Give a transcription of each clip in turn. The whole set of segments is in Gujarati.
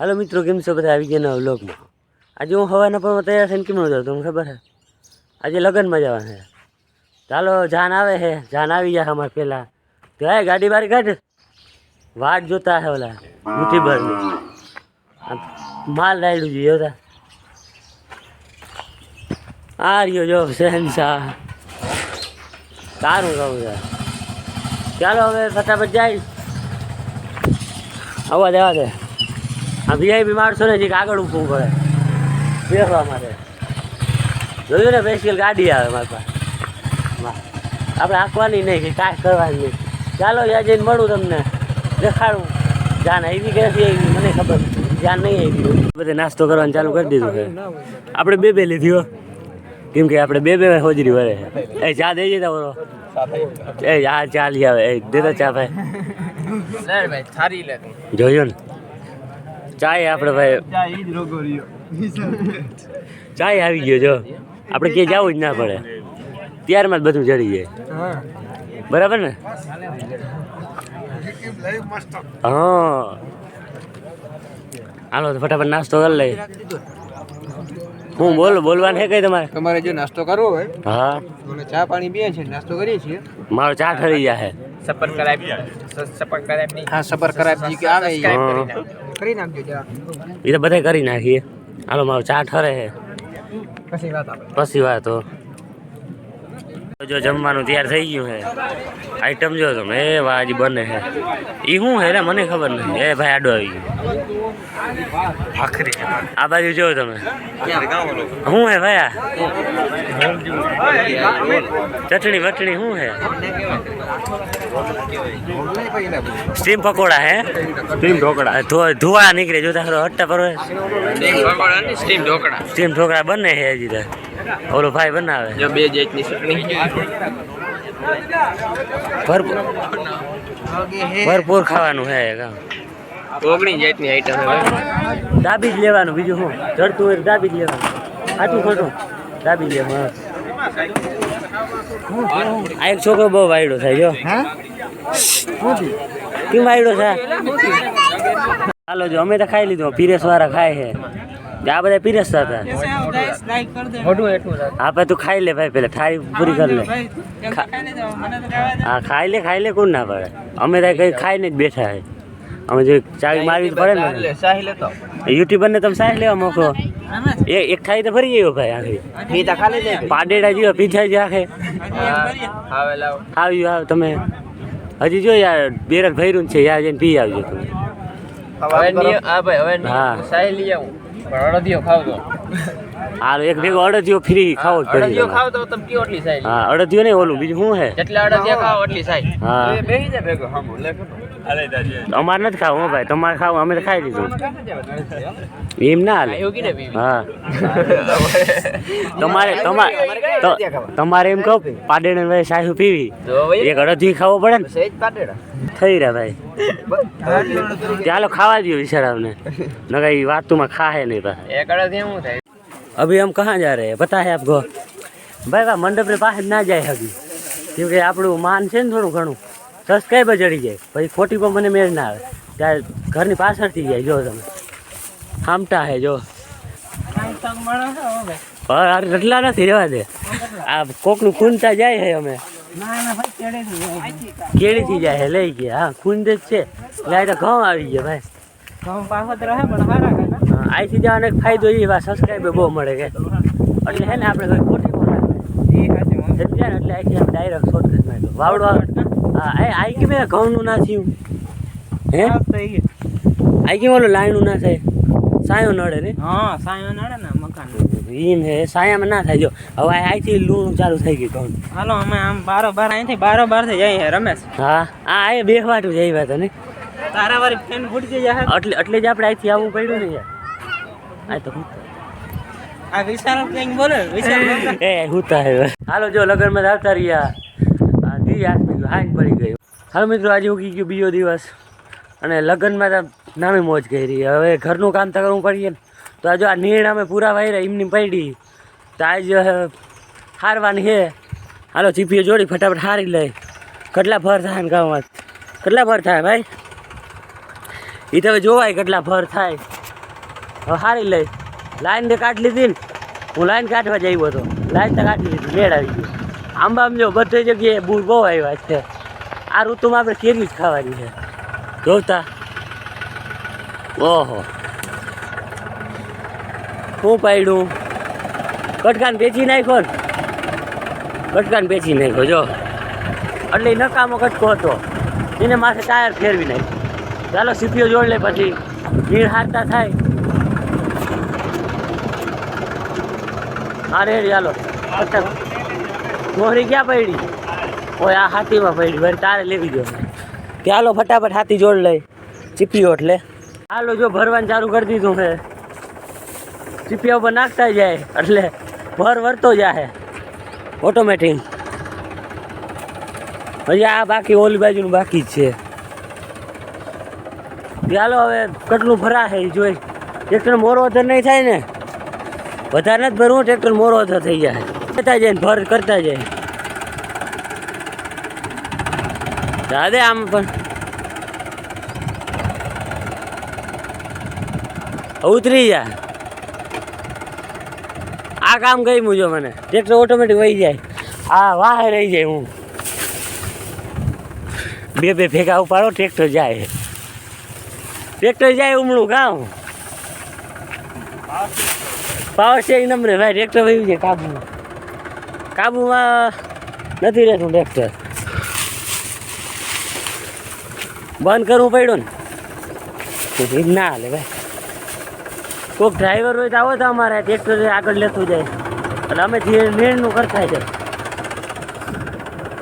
હાલો મિત્રો, કેમ છો બધા? આવી ગયા નવા વ્લોગમાં આજે હું હવાના પણ તૈયાર થઈને કેમ જાઉં તમને ખબર છે? આજે લગ્નમાં જવાનું છે. ચાલો જાન આવે છે. જાન આવી જાય અમારે પહેલાં. તો હે ગાડી બારી કાઢ. વાટ જોતા હે ઓલા યુટ્યુબરની માલ રાયડું જોઈએ જોતા આ રહ્યો જો શહેનશાહ. સારું કહું છે. ચાલો હવે ફટાફટ જાય. આવવા દેવા દે. આ વીઆઈપી માણસો ને જે આગળ ઊભું પડે બેસવા માટે. જોયું ને સ્પેશિયલ ગાડી આવે મારી પાસે. આપણે આંકવાની નહીં કે કાંઈ કરવાની નહીં. ચાલો ત્યાં જઈને મળું તમને. દેખાડું. જાન આવી કે નથી આવી મને ખબર. જાન નહીં આવી બધે નાસ્તો કરવાનું ચાલુ કરી દીધું છે. આપણે બે બે લીધી કેમ કે આપણે બે બે હોજરી વરે એ ચા દઈ જતા બોલો. એ આ ચા લઈ આવે. એ દેતા ચા ભાઈ. જોયો ને? ચાય આપણે ભાઈ. ચાય આવી ગયો જો. આપણે ક્યાંય જવું જ ના પડે. ત્યારમાં જ બધું જડી જાય. બરાબર ને? હા. હાલો તો ફટાફટ નાસ્તો કરી લઈ હું બોલ બોલવાનું છે કઈ તમારે? તમારે જો નાસ્તો કરવો હોય હા. ચા પાણી પીએ છે નાસ્તો કરીએ છીએ. મારો ચા ઠરી જાય સપર કરાબ સપર કરાબની હા સફર કરાબ જી કે આવે કરી નાખજો. જરા. એ તો બધે કરી નાખીએ. હાલો મારો ચા ઠરે છે પછી વાત આપણે પછી વાત હો. જો જમવાનું તૈયાર થઈ ગયું હે. આઈટમ જો તમે એ વાજી બને હે. એ શું હે ને મને ખબર નથી. એ ભાઈ આડો આવી ગયો. આ બાજુ જો તમે. શું હે ભાઈ ચટણી વટણી શું હે? સ્ટીમ પકોડા હે? સ્ટીમ ઢોકળા. ધુવા નીકળે જોતા તારો હટ્ટા પર સ્ટીમ ઢોકળા સ્ટીમ ઢોકળા. બને છે હજી ઓલો ભાઈ બનાવે. જો બે જેટની ચટણી. ભરપૂર. ખાવાનું છે કાં ઓગણી જેટની આઈટમ હે દાબી જ લેવાનું બીજું શું? ચડતું હોય દાબી જ લેવાનું. સાચું ખોટું? દાબી જ લેવાનું આ એક છોકરો બહુ વાયડો થાય જો. કેમ વાયડો થાય? ચાલો જો અમે તો ખાઈ લીધું. પીરેસ વાળા ખાય છે. આ બધા પીરસતા હતા? મોઢું એટલું તું ખાઈ લે ભાઈ પેલા થાળી પૂરી કરી લે. ખા- હા ખાઈ લે ખાઈ લે કોણ ના પડે? અમે તો કઈ ખાઈને જ બેઠા છે અમે જો ચાવી મારવી તો પડે ને યુટ્યુબર ને તમે સાહેબ લેવા મોકલો એક એક ખાઈ તો ફરી ગયો ભાઈ આખી પીતા ખાલી દે પાડેડા જેવા પીછા જ આખે. આવે લાવ. આવ્યું આવ તમે. હજી જો યાર બેરક ભર્યું છે યાર જઈને પી આવજો તમે. હવે આ હા ભાઈ હવે હા. સાહેબ લઈ આવું. પણ અડદિયો ખાવ તો હા એક ભેગો અડદિયો ફ્રી ખાવો જ પડે ખાવ તો તમ કી ઓટલી સાઈ હા અડદિયો નહીં ઓલું બીજું શું હે? જેટલા અડદિયા ખાવ ઓટલી સાઈ હા. એ બેહી જા ભેગો હામો અમારે નથી ખાવું ભાઈ તમારે ખાવું અમે તો ખાઈ લીધું. એમ ના હાલે. હા. તમારે તમારે તમારે એમ કહો પાડેણ ભાઈ સાહેબ પીવી. એક અડધી ખાવો પડે ને. થઈ રહ્યા ભાઈ. ચાલો ખાવા દો વિશાળ ને નકા એ વાતુમાં ખાહે નહીં પાસે એક અડધી શું થાય? अभी हम कहाँ जा रहे हैं पता है आपको ભાઈ વા મંડપ ને પાસે ના જાય હકી કેમ કે આપણું માન છે ને થોડું ઘણું સબસ્ક્રાઈબર ચડી જાય પછી ખોટી પર મને મેળ ના આવે ત્યારે ઘરની પાછળથી જાય જો તમે હામટા હે જો પણ અરે રટલા નથી રહેવા દે આ કોકનું ખૂનતા જાય છે અમે કેળીથી જાય છે લઈ ગયા હા ખૂન જ છે એટલે આ તો ઘઉં આવી ગયા ભાઈ હા, અહીંથી જવાનો એક ફાયદો એ વા સબસ્ક્રાઈબર બહુ મળે કે એટલે હે ને આપણે કોઈ ખોટી બોલા સમજ્યા ને? એટલે અહીંથી આપણે ડાયરેક્ટ શોર્ટ કરી નાખ્યો વાવડવા હા એ આઈ કે મેં ઘઉંનું ના થયું. હે? આઈ કે ઓલું લાઈનું ના થાય. સાયો નડે ને? હા સાયો નડે ને મકાન. એમ હે સાયામાં ના થાય. જો હવે આ અહીંથી લૂણું ચાલુ થઈ ગયું ઘઉં હાલો અમે આમ બારો બાર અહીંથી બારો બારથી જઈએ રમેશ. હા આ એ બે વાટું જઈ વાત ને. તારા વાળી ફેન ફૂટી જાય એટલે એટલે જ આપણે અહીંથી આવવું પડ્યું ને યાર. આ તો આ વિશાલ કંઈક બોલે? વિશાલ. એ હુતા હે હાલો જો લગનમાં આવતા રહ્યા. આ દી આસમી હાઈન પડી ગયું હાલો મિત્રો આજે ઉગી ગયો બીજો દિવસ. અને લગ્નમાં તો નામે મોજ કરી. હવે ઘરનું કામ તો કરવું પડીએ ને. તો આજે આ નીણ અમે પૂરા વાયરા એમની પડી. તો આજ હારવાની હે. હાલો ચીપીઓ જોડી ફટાફટ હારી લઈ. કેટલા ભર થાય ને ગામમાં? કેટલા ભર થાય ભાઈ? એ તો હવે જોવાય કેટલા ભર થાય. હવે હારી લઈ. લાઈન કાઢી લીધી ને. હું લાઈન કાઢવા જ આવ્યો હતો. લાઈન તો કાઢી લીધી, મેળ આવી ગઈ આંબા આમ જો બધી જગ્યાએ બૂર બહુ આવ્યા છે. આ ઋતુમાં આપણે કેરી જ ખાવાની છે? જોતા. ઓહો. શું પાડ્યું? કટકાન બેચી નાખ્યો ને? કટકાન પેચી નાખ્યો, જો. એટલે નકામો કટકો હતો. એને માથે ટાયર ફેરવી નાખ્યો. ચાલો સીપીઓ જોડ લે પછી. ભીડ હારતા થાય. અરે ચાલો અચ્છા. મોહરી ક્યાં પડી? ઓય, આ હાથીમાં પડી. વળી તારે લેવી જો ચાલો ફટાફટ હાથી જોડ લઈ. ચીપીઓ એટલે હાલો, જો ભરવાનું ચાલુ કરી દીધું હે. ચીપિયા ઉપર નાખતા જાય, એટલે ભર વરતો જાય ઓટોમેટિક હજી આ બાકી, ઓલી બાજુનું બાકી જ છે. ચાલો હવે કેટલું ભરા છે એ જોઈ. એક મોરો તો નહીં થાય ને. વધારે નથી ભરવું ટ્રેક્ટર મોરો તો થઈ જાય. કરતા જાય ને ભર કરતા જાય. દાદે આમ પણ. ઉતરી જાય આ કામ ગઈ મુજો મને. ટ્રેક્ટર ઓટોમેટિક વહી જાય. આ વાહ રહી જાય હું. બે બે ભેગા ઉપાડો ટ્રેક્ટર જાય. ટ્રેક્ટર જાય ઉમળું ગામ. પાવર સ્ટેરિંગ નંબર ભાઈ ટ્રેક્ટર વયું છે કાબુમાં. કાબુમાં નથી રહેતું ટ્રેક્ટર બંધ કરવું પડ્યું ને. ના હાલે ભાઈ. કોઈક ડ્રાઈવર હોય તો આવો તો અમારે ટ્રેક્ટર આગળ લેતું જાય. એટલે અમે ધીરે નીણનું કરતા જાય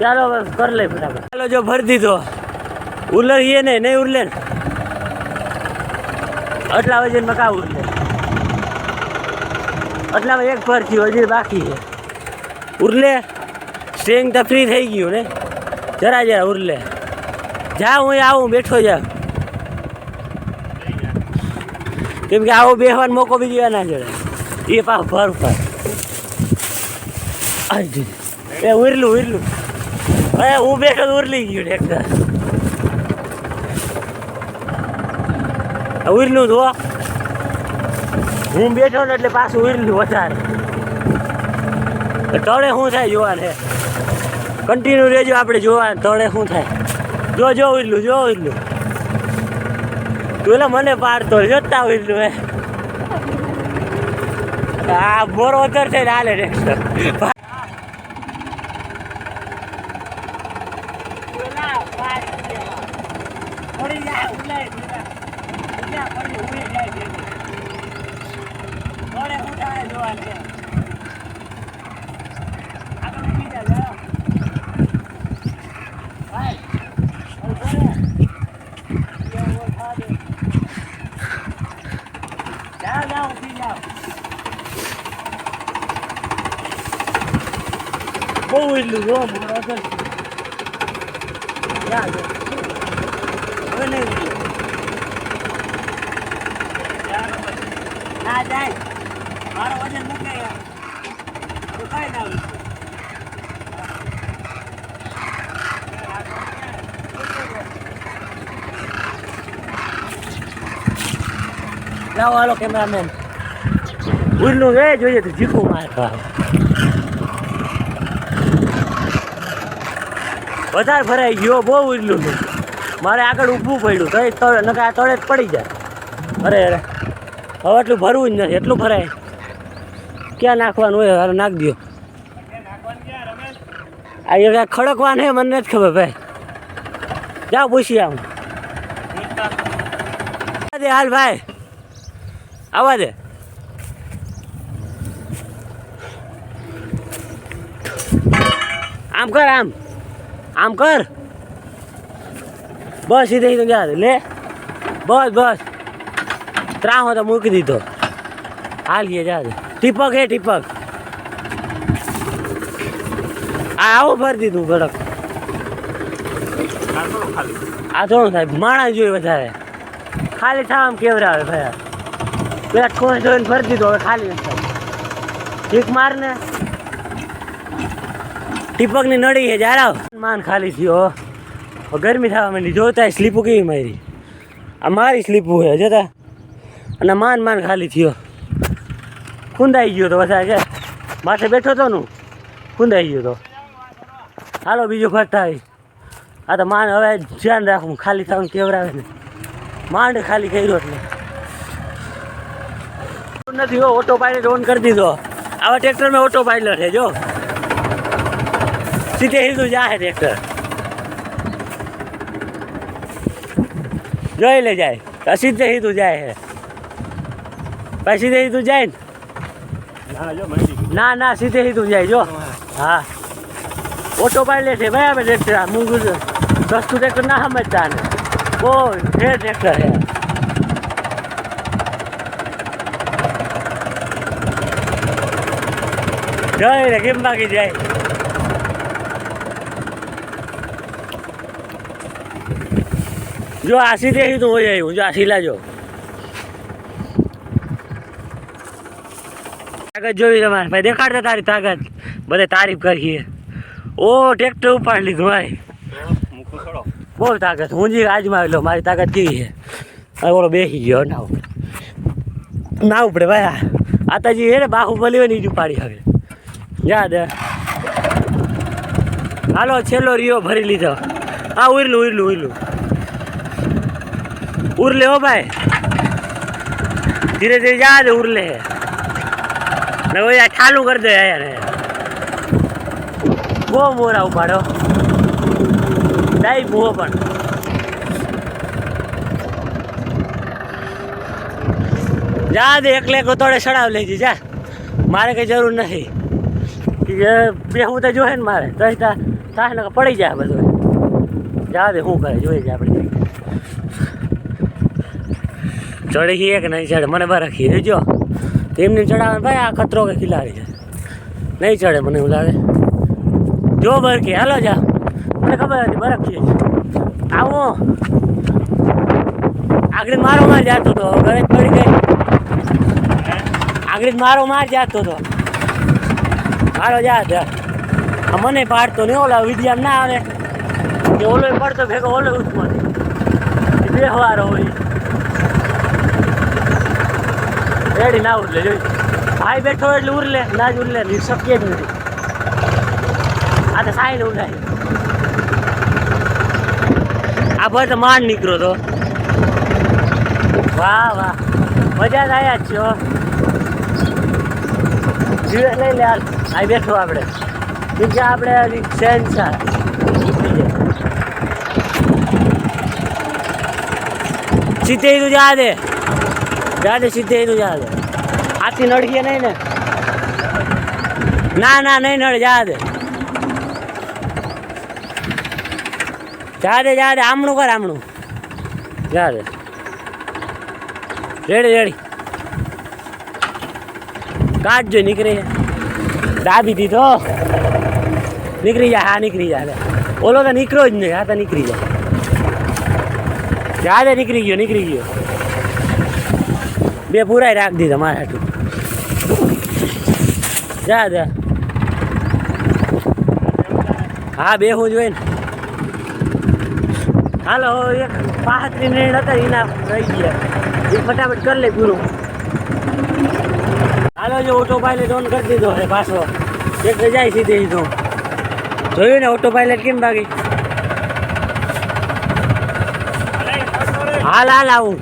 ચાલો હવે લે ફટાફટ. ચાલો જો ભરી દીધો. ઉલરીએ ને નહીં ઉરલે ને. આટલા વજનમાં કા ઉરલે. આટલામાં એક થયું, હજી બાકી છે. ઉરલે સ્ટ્રેંગ તો ફ્રી થઈ ગયું ને? જરા જરા ઉરલે. જા, હું આવું બેઠો જા. કેમ કે આવો બેહવાનો મોકો બીજી ના જડે એ પા ભર પર એ ઉરલું ઉરલું. હવે હું બેઠો ઉરલી ગયું ટ્રેક્ટર ઉરલું તો હું બેઠો ને એટલે પાછું ઉરલું વધારે. તળે શું થાય જોવાને કન્ટિન્યુ રહેજો આપણે જોવા તળે શું થાય. જો જો ઉડલું જો ઉડલું તું મને પાડતો જોતા ઉડલું હે. આ બોરો ઉતર છે ને હાલે ટ્રેક્ટર બહુ એટલું જો મોડો છે જા જો હવે નહીં ઉઠ્યો. ના જાય મારો વજન મૂકે યાર તો કઈ ના ઉઠે. લાવો હાલો કેમેરામેન ઉલ્લું એ જોઈએ તો જીખું મારવા વધારે ભરાઈ ગયો, બહુ ઉડલું મારે આગળ ઊભું પડ્યું તો તળે નકા તળે જ પડી જાય. અરે અરે. હવે એટલું ભરવું જ નથી, એટલું ભરાય. ક્યાં નાખવાનું હોય હારે નાખ દો આ એ કાંઈ ખડકવાને મને નથી ખબર ભાઈ. જાઓ, પૂછી આવું. દે, હાલ ભાઈ. આવવા દે. આમ કર, આમ. આમ કર. બસ સીધે સીધો ગયા લે. બસ બસ. ત્રાહો તો મૂકી દીધો. હાલ ગયે જા ટીપક હે, ટીપક. આ આવું ભરી દીધું ગડક આ થોડું સાહેબ માણસ જોઈએ વધારે. ખાલી થવામાં કેવરાવે ભાઈ પેલા ઠોસ જોઈને ભરી દીધો, હવે ખાલી. ઠીક માર ને. ટીપકની નડી છે, જારાવ. માન ખાલી થયો ગરમી થવા માંડી. જોતા સ્લીપો કેવી મારી. આ મારી સ્લીપું છે જતા અને માન માન ખાલી થયો. ખૂંદાઈ ગયો તો બધા કે માથે બેઠો તો નું? ખૂંદાઈ ગયો તો. હાલો, બીજું ફરતા આ તો માન હવે ધ્યાન રાખવું ખાલી થવાનું કેવરાવે ને. માંડ ખાલી કર્યો એટલે. નથી, હો ઓટો પાયલટ ઓન કરી દીધો. આવા ટ્રેક્ટરમાં ઓટો પાયલટ છે, જો. સીધે સીધું જાય ટ્રેક્ટર જોઈ લે જાય. સીધે સીધું જાય હે. પછી સીધે સીધું જાય ને? ના ના, સીધે સીધું જાય, જો. હા. ઓટો પાયલટ છે બરાબર ટ્રેક્ટર હું. સસ્તું ટ્રેક્ટર ના સમજતા ને બહુ ફેર ટ્રેક્ટર હે. જય રે કેમ બાકી જાય? જો આ દેખી સીધું હોય હું જો આશી લાજો. તાકાત જોવી તમારે. ભાઈ, દેખાડતા તારી તાકાત. બધે તારીફ કરીએ. ઓ, ટ્રેક્ટર ઉપાડી લીધું, ભાઈ. બહુ તાકાત. હું જે આજમાં આવેલો, મારી તાકાત કેવી છે? ઓલો બેસી ગયો, નાવ. ના ઉપડે, ભાઈ આતાજી હે ને, બાહુબલી હોય ને, ઈ જ ઉપાડી હવે. યાદ હાલો, છેલ્લો રિયો ભરી લીધો. હા ઉરલું ઉરલું ઉરલું ઉરલે હો ભાઈ. ધીરે ધીરે જા દે ઉરલે. ને ઓય આ ચાલુ કરી દે યાર બહુ મોરા ઉપાડો ડાઈ બહુ પણ. જા દે એકલે એક તોડે સડાવ લેજે, જા. મારે કઈ જરૂર નથી. બે હું તો જોહે ને મારે તો પડી જાય બધું. જા દે, શું કરે જોઈ જાય આપણે. ચડી એક નહીં ચડે મને બરફ ખીરે જો, એમને ચડાવે ભાઈ આ ખતરો કે ખિલાડી છે. નહીં ચડે મને એવું લાગે. જો બરકી હાલો જા. મને ખબર હતી બરફ ખીએ આવો. આગળ મારો માર જાતો હતો ઘરે પડી ગઈ. આગળ મારો માર જાતો હતો મારો જા મને પાડતો નહીં, ઓલા વિદ્યા ના આવે. કે ઓલો પડતો ભેગો, ઓલો ઉઠમાં બેહવારો હોય. રેડી ના ઉરલે, જોઈ. ભાઈ બેઠો એટલે ઉરલે, ના જ ઉરલે શક્ય જ નથી. આ તો સાઈડ ઉડાય. આ ભાઈ તો માંડ નીકળ્યો તો. વાહ વાહ. મજા જ આવ્યા છો. જીવે લઈ લે હાલ. આ બેઠો આપણે બીજા આપણે હજી સીધે તું જા દે જા દે સીધે તું જા દે આથી નડકીએ નહીં ને. ના ના નહીં નડે જા દે જા દે જા દે આમણું કર આમણું. જા દે રેડી રેડી. કાઢજો નીકળી જાય દાબી દીધો. નીકળી જાય હા નીકળી જાય ઓલો તો નીકળ્યો જ નહીં હા તો નીકળી જાય જા નીકળી ગયો નીકળી ગયો. બે પૂરા રાખ દીધા મારા હાટું. જા જા. હા બે હું જોઈ ને. હાલો એક પાંત્રીસ મિનિટ હતા એના રહી ગયા. એ ફટાફટ કરી લે પૂરું હાલો, જો ઓટો પાયલટ ઓન કરી દીધો છે પાછો. એક જાય સીધે સીધો જોયું ને ઓટો પાયલટ કેમ ભાગી? હાલ હાલ, આવું.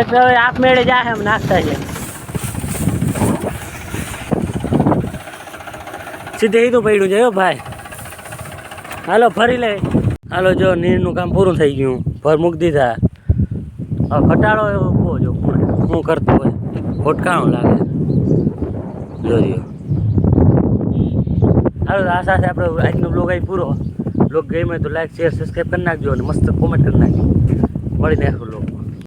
એટલે હવે આપમેળે જાય એમ નાખતા છે. સીધે સીધું પડ્યું છે ભાઈ. હાલો, ફરી લે. હાલો, જો નીરનું કામ પૂરું થઈ ગયું. ભર મૂકી દીધા ઘટાડો એવો બહુ જો શું કરતો હોય? ખોટકાણું લાગે. જોજો. હાલો, આ સાથે આપણે આજનો બ્લોગ અહીં પૂરો. બ્લોગ ગમે તો લાઈક શેર સબસ્ક્રાઈબ કરી નાખજો અને મસ્ત કોમેન્ટ કરી નાખજો. મળી નાખું